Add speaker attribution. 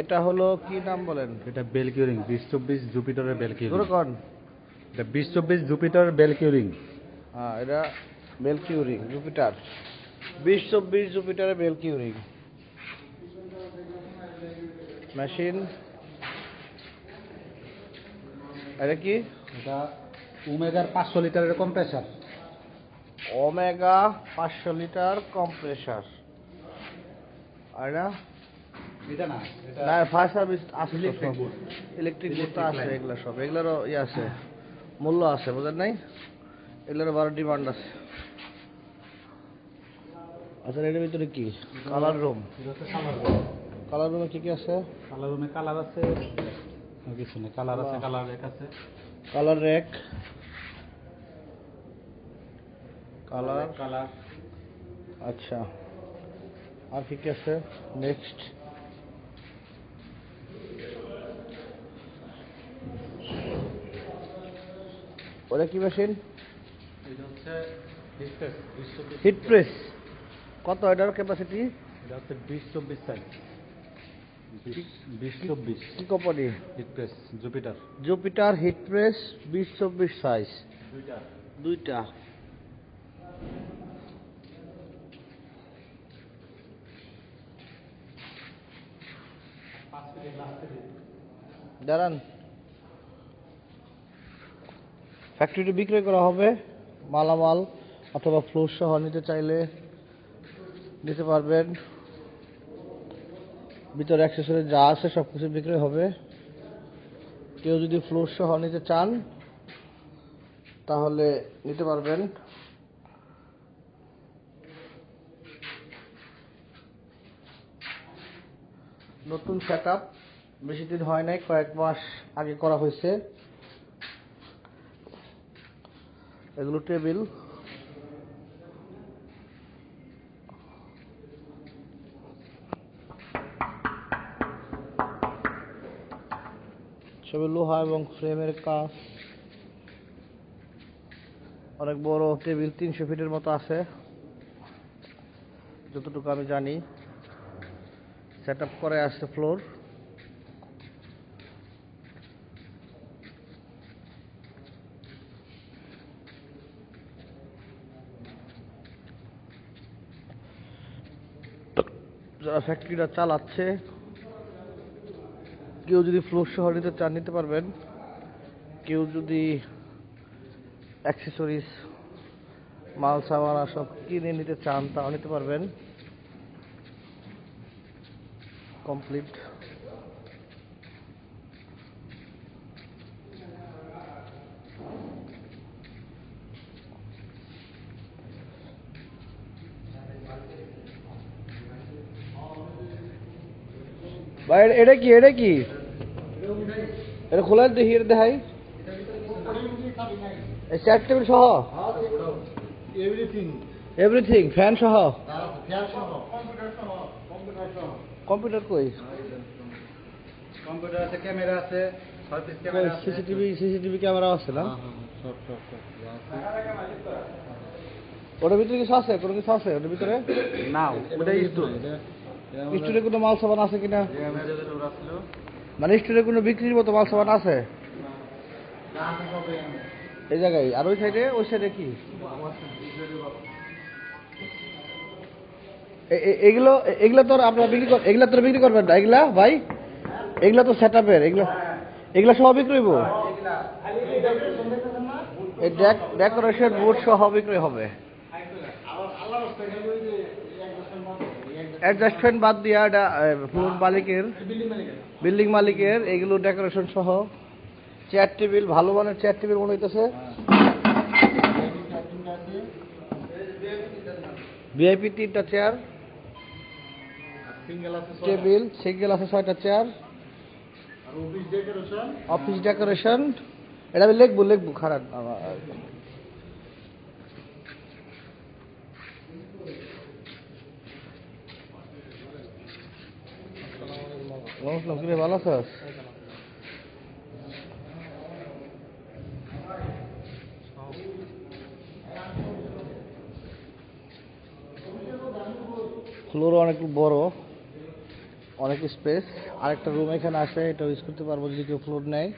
Speaker 1: এটা হলো কি নাম বলেন?
Speaker 2: এটা বেল কিউরিং বিশ চব্বিশ জুপিটারের বেল কিউরিং
Speaker 1: দুরকন
Speaker 2: এটা বিশ চব্বিশ জুপিটারের বেল কিউরিং
Speaker 1: হ্যাঁ এটা বেলকিউরিং জুপিটার। বিশ চব্বিশ জুপিটারে বেলকিউরিং। মেশিন। এটা কি?
Speaker 2: এটা ওমেগার পাঁচশো লিটারের কম্প্রেসার।
Speaker 1: ওমেগা পাঁচশো লিটার কম্প্রেসার। আর না?
Speaker 2: এটা না
Speaker 1: না ফায়ার সার্ভিস আছে ইলেকট্রিক বোর্ড আছে. এগুলো সব। এগুলোরও ইয়ে আছে মূল্য আছে বুঝেন নাই? এগুলোর বারো ডিমান্ড আছে। আচ্ছা এটার ভিতরে কি? কালার রুম
Speaker 2: কালার রুমে
Speaker 1: কি কি আছে?
Speaker 2: কালার রুমে কালার আছে কিছু নেই। কালার আছে কালার রেক আছে।
Speaker 1: কালার রেক কালার
Speaker 2: কালার
Speaker 1: আচ্ছা। আর কি কি আছে? নেক্সট ওটা কি মেশিন হিট প্রেস কত এটার ক্যাপাসিটি
Speaker 2: এটা হচ্ছে বিশ চব্বিশ সাইজ বিশ চব্বিশ।
Speaker 1: কি company
Speaker 2: heat press Jupiter
Speaker 1: Jupiter heat press বিশ চব্বিশ সাইজ
Speaker 2: দুইটা।
Speaker 1: দুইটা
Speaker 2: পাঁচ কেজি গ্লাস কেজি
Speaker 1: দাঁড়ান। ফ্যাক্টরিতে বিক্রয় করা হবে মালামাল অথবা ফ্লোর সহ। নিতে চাইলে নিতে পারবেন। ভিতরে অ্যাক্সেসরি যা আছে সব কিছু বিক্রয় হবে। কেউ যদি ফ্লোর সহ নিতে চান, তাহলে নিতে পারবেন। নতুন সেট আপ বেশি দিন হয় নাই, কয়েক মাস আগে করা হয়েছে। এগুলো টেবিল। সবই লোহা এবং ফ্রেমের কাজ। অনেক বড় টেবিল, তিনশো ফিটের মতো আছে। যতটুকু আমি জানি। সেট আপ করে আসছে ফ্লোর। যারা ফ্যাক্টরিটা চালাচ্ছে, কেউ যদি ফ্লোর সহ নিতে চান, নিতে পারবেন। কেউ যদি অ্যাক্সেসরিজ, মাল, সামানা সব কিনে নিতে চান, তাও নিতে পারবেন। কমপ্লিট ভাই এটা- কি এটা কি? এটা খোলা দেখি এটা দেখাই। চেয়ার টেবিল সহ?
Speaker 2: এভরিথিং
Speaker 1: এভরিথিং ফ্যান সহ?
Speaker 2: ফ্যান সহ। কম্পিউটার সহ কম্পিউটার সহ।
Speaker 1: কম্পিউটার কই?
Speaker 2: কম্পিউটার আছে ক্যামেরা আছে
Speaker 1: সিসিটিভি সিসিটিভি ক্যামেরা আছে না?
Speaker 2: হ্যাঁ, হ্যাঁ, হ্যাঁ, সব সব সব
Speaker 1: ওটার ভিতরে কিছু আছে? কোনো কিছু আছে ওটার ভিতরে?
Speaker 2: না ওটাই তো
Speaker 1: স্টোরে। কোনো মাল সাবান আছে কিনা? মানে স্টোরে কোনো বিক্রির মতো মাল সাবান আছে? এই জায়গায়। আর ওই সাইডে ওই সাইডে কি? এগুলো এগুলো তো আপনারা বিক্রি কর এগুলা তো বিক্রি করবেন না। এগুলা, ভাই, এগুলা তো সেট আপের এগুলো এগুলো সহ বিক্রি ডেকোরেশন বোর্ড সহ বিক্রি হবে। অ্যাডজাস্টমেন্ট বাদ দিয়া ফ্লোর মালিকের বিল্ডিং মালিকের, এগুলো ডেকোরেশন সহ। চেয়ার টেবিল ভালো মানের চেয়ার টেবিল মনে হইতেছে। ভিআইপি তিনটা চেয়ার টেবিল সিঙ্গেল আছে ছয়টা চেয়ার।
Speaker 2: অফিস ডেকোরেশন
Speaker 1: এটা আমি লিখব লিখব খারাপ ভালো আছিস? ফ্লোরও অনেক বড়। অনেক স্পেস আরেকটা রুম এখানে আছে এটা ইউজ করতে পারব যদি কেউ ফ্লোর নেয়।